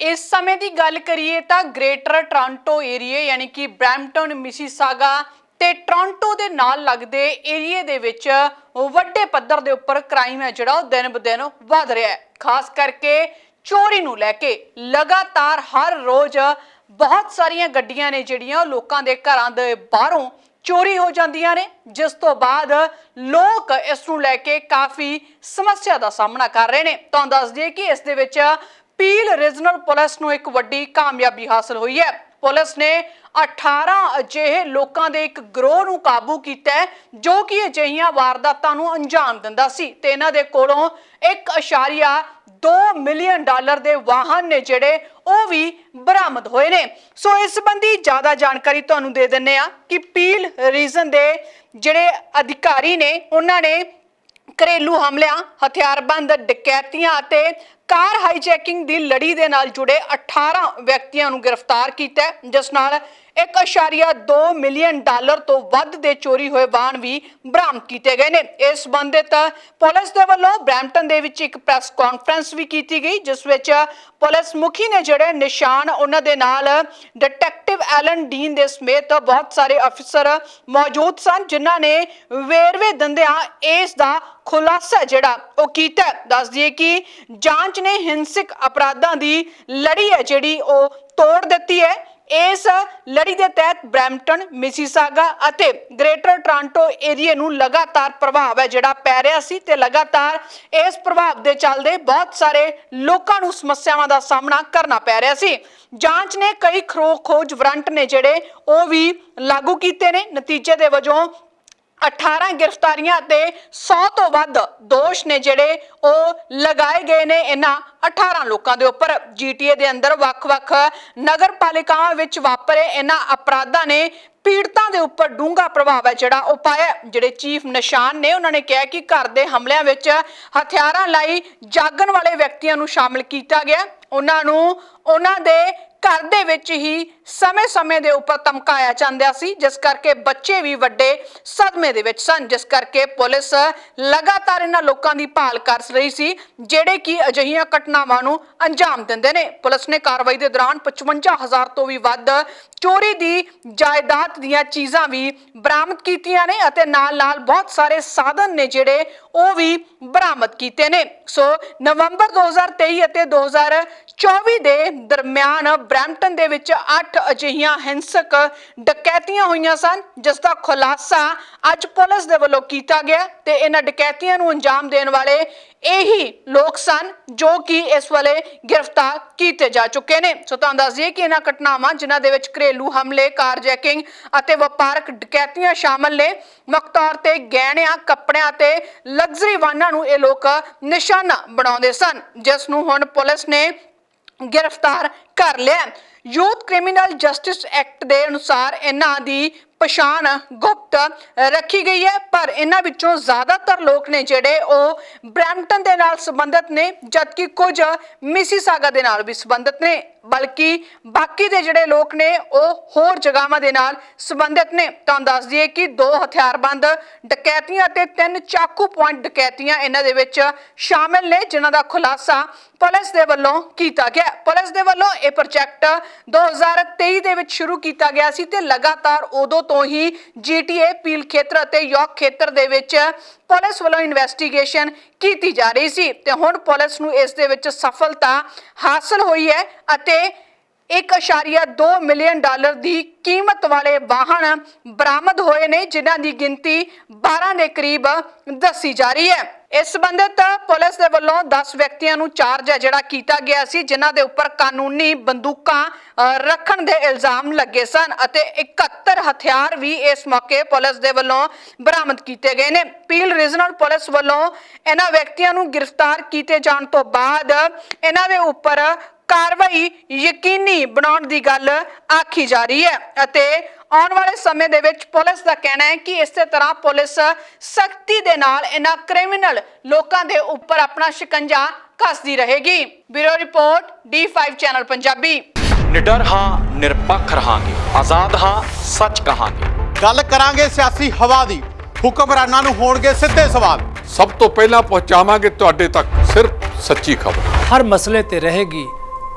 ਇਸ ਸਮੇਂ ਦੀ ਗੱਲ ਕਰੀਏ ਤਾਂ ਗ੍ਰੇਟਰ ਟੋਰਾਂਟੋ ਏਰੀਆ ਯਾਨੀ ਕਿ ਬ੍ਰੈਂਪਟਨ, ਮਿਸੀਸਾਗਾ ਤੇ ਟੋਰਾਂਟੋ ਦੇ ਨਾਲ ਲੱਗਦੇ ਏਰੀਏ ਦੇ ਵਿੱਚ ਵੱਡੇ ਪੱਧਰ ਦੇ ਉੱਪਰ ਕ੍ਰਾਈਮ ਹੈ ਜਿਹੜਾ, ਉਹ ਦਿਨ ਬ ਵਧ ਰਿਹਾ ਹੈ। ਖਾਸ ਕਰਕੇ ਚੋਰੀ ਨੂੰ ਲੈ ਕੇ ਲਗਾਤਾਰ ਹਰ ਰੋਜ਼ ਬਹੁਤ ਸਾਰੀਆਂ ਗੱਡੀਆਂ ਨੇ ਜਿਹੜੀਆਂ, ਉਹ ਲੋਕਾਂ ਦੇ ਘਰਾਂ ਦੇ ਬਾਹਰੋਂ ਚੋਰੀ ਹੋ ਜਾਂਦੀਆਂ ਨੇ। ਜਿਸ ਤੋਂ ਬਾਅਦ ਲੋਕ ਇਸ ਨੂੰ ਲੈ ਕੇ ਕਾਫੀ ਸਮੱਸਿਆ ਦਾ ਸਾਹਮਣਾ ਕਰ ਰਹੇ ਨੇ। ਤੁਹਾਨੂੰ ਦੱਸ ਦਈਏ ਕਿ ਇਸ ਦੇ ਵਿੱਚ ਪੀਲ ਰੀਜਨਲ ਪੁਲਿਸ ਨੂੰ ਇੱਕ ਵੱਡੀ ਕਾਮਯਾਬੀ ਹਾਸਲ ਹੋਈ ਹੈ। ਪੁਲਿਸ ਨੇ 18 ਅਜਿਹੇ ਲੋਕਾਂ ਦੇ ਇੱਕ ਗਰੋਹ ਨੂੰ ਕਾਬੂ ਕੀਤਾ ਜੋ ਕਿ ਅਜਿਹੀਆਂ ਵਾਰਦਾਤਾਂ ਨੂੰ ਅੰਜਾਮ ਦਿੰਦਾ ਸੀ ਤੇ ਇਹਨਾਂ ਦੇ ਕੋਲੋਂ 1.2 ਮਿਲੀਅਨ ਡਾਲਰ ਦੇ ਵਾਹਨ ਨੇ ਜਿਹੜੇ ਉਹ ਵੀ ਬਰਾਮਦ ਹੋਏ ਨੇ। ਸੋ ਇਸ ਸੰਬੰਧੀ ਜ਼ਿਆਦਾ ਜਾਣਕਾਰੀ ਤੁਹਾਨੂੰ ਦੇ ਦਿੰਨੇ ਆ ਕਿ ਪੀਲ ਰੀਜਨ ਦੇ ਜਿਹੜੇ ਅਧਿਕਾਰੀ ਨੇ, ਉਹਨਾਂ ਨੇ ਘਰੇਲੂ ਹਮਲਿਆਂ, ਹਥਿਆਰਬੰਦ, ਡਕੈਤੀਆਂ ਅਤੇ ਕਾਰ ਹਾਈਜੈਕਿੰਗ ਦੀ ਲੜੀ ਦੇ ਨਾਲ ਜੁੜੇ 18 ਵਿਅਕਤੀਆਂ ਨੂੰ ਗ੍ਰਿਫਤਾਰ ਕੀਤਾ ਜਿਸ ਨਾਲ 1.2 ਮਿਲੀਅਨ ਡਾਲਰ ਤੋਂ ਵੱਧ ਦੇ ਚੋਰੀ ਹੋਏ ਵਾਹਨ ਵੀ ਬਰਾਮਦ ਕੀਤੇ ਗਏ ਨੇ ਇਸ ਸੰਬੰਧਿਤ ਪੁਲਿਸ ਦੇ ਵੱਲੋਂ ਬ੍ਰੈਂਪਟਨ ਦੇ ਵਿੱਚ ਇੱਕ ਪ੍ਰੈਸ ਕਾਨਫਰੰਸ ਵੀ ਕੀਤੀ ਗਈ, ਜਿਸ ਵਿੱਚ ਪੁਲਿਸ ਮੁਖੀ ਨੇ ਜਿਹੜੇ ਨਿਸ਼ਾਨ ਉਹਨਾਂ ਦੇ ਨਾਲ ਡਿਟੈਕਟਿਵ ਐਲਨ ਡੀਨ ਦੇ ਸਮੇਤ ਬਹੁਤ ਸਾਰੇ ਅਫਸਰ ਮੌਜੂਦ ਸਨ, ਜਿਨ੍ਹਾਂ ਨੇ ਵੇਰਵੇ ਦਿੰਦਿਆਂ ਇਸ ਦਾ ਖੁਲਾਸਾ ਜਿਹੜਾ ਉਹ ਕੀਤਾ ਹੈ। ਦੱਸ ਦਈਏ ਕਿ ਜਾਂਚ ਨੇ ਹਿੰਸਕ ਅਪਰਾਧਾਂ ਦੀ ਲੜੀ ਹੈ ਜਿਹੜੀ ਉਹ ਤੋੜ ਦਿੱਤੀ ਹੈ ਇਸ ਲੜੀ ਦੇ ਤਹਿਤ ਬ੍ਰੈਂਪਟਨ, ਮਿਸੀਸਾਗਾ ਅਤੇ ਗ੍ਰੇਟਰ ਟੋਰਾਂਟੋ ਏਰੀਆ ਨੂੰ ਲਗਾਤਾਰ ਪ੍ਰਭਾਵ ਹੈ, ਜਿਹੜਾ ਪੈ ਰਿਹਾ ਸੀ ਤੇ ਲਗਾਤਾਰ ਇਸ ਪ੍ਰਭਾਵ ਦੇ ਚੱਲਦੇ ਬਹੁਤ ਸਾਰੇ ਲੋਕਾਂ ਨੂੰ ਸਮੱਸਿਆਵਾਂ ਦਾ ਸਾਹਮਣਾ ਕਰਨਾ ਪੈ ਰਿਹਾ ਸੀ। ਜਾਂਚ ਨੇ ਕਈ ਖਰੋ ਖੋਜ ਵਾਰੰਟ ਨੇ ਜਿਹੜੇ ਉਹ ਵੀ ਲਾਗੂ ਕੀਤੇ ਨੇ। ਨਤੀਜੇ ਦੇ ਵਜੋਂ 18 ਗ੍ਰਿਫਤਾਰੀਆਂ ਤੇ 100 ਤੋਂ ਵੱਧ ਦੋਸ਼ ਨੇ ਜਿਹੜੇ ਉਹ ਲਗਾਏ ਗਏ ਨੇ ਇਹਨਾਂ 18 ਲੋਕਾਂ ਦੇ ਉੱਪਰ। ਜੀਟੀਏ ਦੇ ਅੰਦਰ ਵੱਖ-ਵੱਖ ਨਗਰਪਾਲਿਕਾਵਾਂ ਵਿੱਚ ਵਾਪਰੇ ਇਹਨਾਂ ਅਪਰਾਧਾਂ ਨੇ ਪੀੜਤਾਂ ਦੇ ਉੱਪਰ ਡੂੰਘਾ ਪ੍ਰਭਾਵ ਹੈ ਜਿਹੜਾ ਉਹ ਪਾਇਆ। ਜਿਹੜੇ ਚੀਫ ਨਿਸ਼ਾਨ ਨੇ ਉਹਨਾਂ ਨੇ ਕਿਹਾ ਕਿ ਘਰ ਦੇ ਹਮਲਿਆਂ ਵਿੱਚ ਹਥਿਆਰਾਂ ਲਈ ਜਾਗਣ ਵਾਲੇ ਵਿਅਕਤੀਆਂ ਨੂੰ ਸ਼ਾਮਲ ਕੀਤਾ ਗਿਆ। ਉਹਨਾਂ ਨੂੰ ਉਹਨਾਂ ਦੇ ਘਰ ਦੇ ਵਿੱਚ ਹੀ ਸਮੇਂ-ਸਮੇਂ ਦੇ ਉੱਪਰ ਧਮਕਾਇਆ ਜਾਂਦਾ ਸੀ, ਜਿਸ ਕਰਕੇ ਬੱਚੇ ਵੀ ਵੱਡੇ ਸਦਮੇ ਦੇ ਵਿੱਚ ਸਨ, ਜਿਸ ਕਰਕੇ ਪੁਲਿਸ ਲਗਾਤਾਰ ਇਹਨਾਂ ਲੋਕਾਂ ਦੀ ਭਾਲ ਕਰ ਰਹੀ ਸੀ, ਜਿਹੜੇ ਕਿ ਅਜਿਹੀਆਂ ਘਟਨਾਵਾਂ ਨੂੰ ਅੰਜਾਮ ਦਿੰਦੇ ਨੇ। ਪੁਲਿਸ ਨੇ ਕਾਰਵਾਈ ਦੇ ਦੌਰਾਨ 55000 ਤੋਂ ਵੀ ਵੱਧ ਚੋਰੀ ਦੀ ਜਾਇਦਾਦ ਦੀਆਂ ਚੀਜ਼ਾਂ ਵੀ ਬਰਾਮਦ ਕੀਤੀਆਂ ਨੇ ਅਤੇ ਨਾਲ-ਨਾਲ ਬਹੁਤ ਸਾਰੇ ਸਾਧਨ ਨੇ ਜਿਹੜੇ ਉਹ ਵੀ ਬਰਾਮਦ ਕੀਤੇ ਨੇ। ਸੋ ਨਵੰਬਰ 2023 ਅਤੇ 2024 ਦੇ ਦਰਮਿਆਨ ਬ੍ਰੈਂਪਟਨ ਦੇ ਵਿੱਚ 8 ਅਜਿਹੀਆਂ ਹਿੰਸਕ ਡਕੈਤੀਆਂ ਹੋਈਆਂ ਸਨ, ਜਿਸ ਦਾ ਖੁਲਾਸਾ ਅੱਜ ਪੁਲਿਸ ਦੇ ਵੱਲੋਂ ਕੀਤਾ ਗਿਆ ਤੇ ਇਹਨਾਂ ਡਕੈਤੀਆਂ ਨੂੰ ਅੰਜਾਮ ਦੇਣ ਵਾਲੇ ਇਹੀ ਲੋਕ ਸਨ ਜੋ ਕਿ ਇਸ ਵੇਲੇ ਗ੍ਰਿਫਤਾਰ ਕੀਤੇ ਜਾ ਚੁੱਕੇ ਨੇ। ਸੋ ਤੁਹਾਨੂੰ ਦੱਸ ਦਈਏ ਕਿ ਇਹਨਾਂ ਘਟਨਾਵਾਂ ਜਿਨ੍ਹਾਂ ਦੇ ਵਿੱਚ ਘਰੇਲੂ ਹਮਲੇ, ਕਾਰਜੈਕਿੰਗ ਅਤੇ ਵਪਾਰਕ ਡਕੈਤੀਆਂ ਸ਼ਾਮਲ ਨੇ, ਮੁੱਖ ਤੌਰ ਤੇ ਗਹਿਣਿਆਂ, ਕੱਪੜਿਆਂ ਤੇ ਲਗਜ਼ਰੀ ਵਾਹਨਾਂ ਨੂੰ ਇਹ ਲੋਕ ਨਿਸ਼ਾਨਾ ਬਣਾਉਂਦੇ ਸਨ, ਜਿਸ ਨੂੰ ਹੁਣ ਪੁਲਿਸ ਨੇ ਗ੍ਰਿਫਤਾਰ ਕਰ ਲਿਆ। ਯੂਥ ਕ੍ਰਿਮੀਨਲ ਜਸਟਿਸ ਐਕਟ ਦੇ ਅਨੁਸਾਰ ਇਹਨਾਂ ਦੀ ਪਛਾਣ ਗੁਪਤ ਰੱਖੀ ਗਈ ਹੈ, ਪਰ ਇਹਨਾਂ ਵਿੱਚੋਂ ਜ਼ਿਆਦਾਤਰ ਲੋਕ ਨੇ ਜਿਹੜੇ ਉਹ ਬ੍ਰੈਂਪਟਨ ਦੇ ਨਾਲ ਸੰਬੰਧਿਤ ਨੇ, ਜਦਕਿ ਕੁਝ ਮਿਸੀਸਾਗਾ ਦੇ ਨਾਲ ਵੀ ਸੰਬੰਧਿਤ ਨੇ। ਬਲਕਿ ਬਾਕੀ ਦੇ ਜਿਹੜੇ ਲੋਕ ਨੇ, ਉਹ ਹੋਰ ਜਗ੍ਹਾਵਾਂ ਦੇ ਨਾਲ ਸੰਬੰਧਿਤ ਨੇ। ਤੁਹਾਨੂੰ ਦੱਸ ਦਈਏ ਕਿ ਦੋ ਹਥਿਆਰਬੰਦ ਡਕੈਤੀਆਂ ਤੇ ਤਿੰਨ ਚਾਕੂ ਪੁਆਇੰਟ ਡਕੈਤੀਆਂ ਇਹਨਾਂ ਦੇ ਵਿੱਚ ਸ਼ਾਮਿਲ ਨੇ, ਜਿਨ੍ਹਾਂ ਦਾ ਖੁਲਾਸਾ ਪੁਲਿਸ ਦੇ ਵੱਲੋਂ ਕੀਤਾ ਗਿਆ। ਪੁਲਿਸ ਦੇ ਵੱਲੋਂ ਇਹ ਪ੍ਰੋਜੈਕਟ 2023 ਦੇ ਵਿੱਚ ਸ਼ੁਰੂ ਕੀਤਾ ਗਿਆ ਸੀ ਤੇ ਲਗਾਤਾਰ ਉਦੋਂ ਤੋਂ ਹੀ GTA ਪੀਲ ਖੇਤਰ ਅਤੇ ਯੋਕ ਖੇਤਰ ਦੇ ਵਿੱਚ ਪੁਲਿਸ ਵੱਲੋਂ ਇਨਵੈਸਟੀਗੇਸ਼ਨ ਕੀਤੀ ਜਾ ਰਹੀ ਸੀ ਤੇ ਹੁਣ ਪੁਲਿਸ ਨੂੰ ਇਸ ਦੇ ਵਿੱਚ ਸਫਲਤਾ ਹਾਸਲ ਹੋਈ ਹੈ ਅਤੇ 1.2 ਮਿਲੀਅਨ ਡਾਲਰ ਦੀ ਕੀਮਤ ਵਾਲੇ ਵਾਹਨ ਬਰਾਮਦ ਹੋਏ ਨੇ, ਜਿਨ੍ਹਾਂ ਦੀ ਗਿਣਤੀ 12 ਦੇ ਕਰੀਬ ਦੱਸੀ ਜਾ ਰਹੀ ਹੈ। ਇਸ ਸੰਬੰਧਿਤ ਪੁਲਿਸ ਦੇ ਵੱਲੋਂ 10 ਵਿਅਕਤੀਆਂ ਨੂੰ ਚਾਰਜ ਹੈ, ਜਿਹੜਾ ਕੀਤਾ ਗਿਆ ਸੀ, ਜਿਨ੍ਹਾਂ ਦੇ ਉੱਪਰ ਕਾਨੂੰਨੀ ਬੰਦੂਕਾਂ ਰੱਖਣ ਦੇ ਇਲਜ਼ਾਮ ਲੱਗੇ ਸਨ ਅਤੇ 71 ਹਥਿਆਰ ਵੀ ਇਸ ਮੌਕੇ ਪੁਲਿਸ ਦੇ ਵੱਲੋਂ ਬਰਾਮਦ ਕੀਤੇ ਗਏ ਨੇ। ਪੀਲ ਰੀਜਨਲ ਪੁਲਿਸ ਵੱਲੋਂ ਇਹਨਾਂ ਵਿਅਕਤੀਆਂ ਨੂੰ ਗ੍ਰਿਫਤਾਰ ਕੀਤੇ ਜਾਣ ਤੋਂ ਬਾਅਦ ਇਹਨਾਂ ਦੇ ਉੱਪਰ ਕਾਰਵਾਈ ਯਕੀਨੀ ਬਣਾਉਣ ਦੀ ਗੱਲ ਆਖੀ ਜਾ ਰਹੀ ਹੈ ਅਤੇ ਆਉਣ ਵਾਲੇ ਸਮੇਂ ਦੇ ਵਿੱਚ ਪੁਲਿਸ ਦਾ ਕਹਿਣਾ ਹੈ ਕਿ ਇਸੇ ਤਰ੍ਹਾਂ ਪੁਲਿਸ ਸਖਤੀ ਦੇ ਨਾਲ ਇਹਨਾਂ ਕ੍ਰਿਮੀਨਲ ਲੋਕਾਂ ਦੇ ਉੱਪਰ ਆਪਣਾ ਸ਼ਿਕੰਜਾ ਕੱਸਦੀ ਰਹੇਗੀ। Bureau report D5 channel Punjabi. ਨਿਡਰ ਹਾਂ ਨਿਰਪੱਖ ਰਹਾਂਗੇ। ਆਜ਼ਾਦ ਹਾਂ ਸੱਚ ਕਹਾਂਗੇ। ਗੱਲ ਕਰਾਂਗੇ ਸਿਆਸੀ ਹਵਾ ਦੀ। ਹੁਕਮਰਾਨਾਂ ਨੂੰ ਹੋਣਗੇ ਸਿੱਧੇ ਸਵਾਲ। ਸਭ ਤੋਂ ਪਹਿਲਾਂ ਪਹੁੰਚਾਵਾਂਗੇ ਤੁਹਾਡੇ ਤੱਕ ਸਿਰਫ ਸੱਚੀ ਖਬਰ। ਹਰ ਮਸਲੇ ਤੇ ਰਹੇਗੀ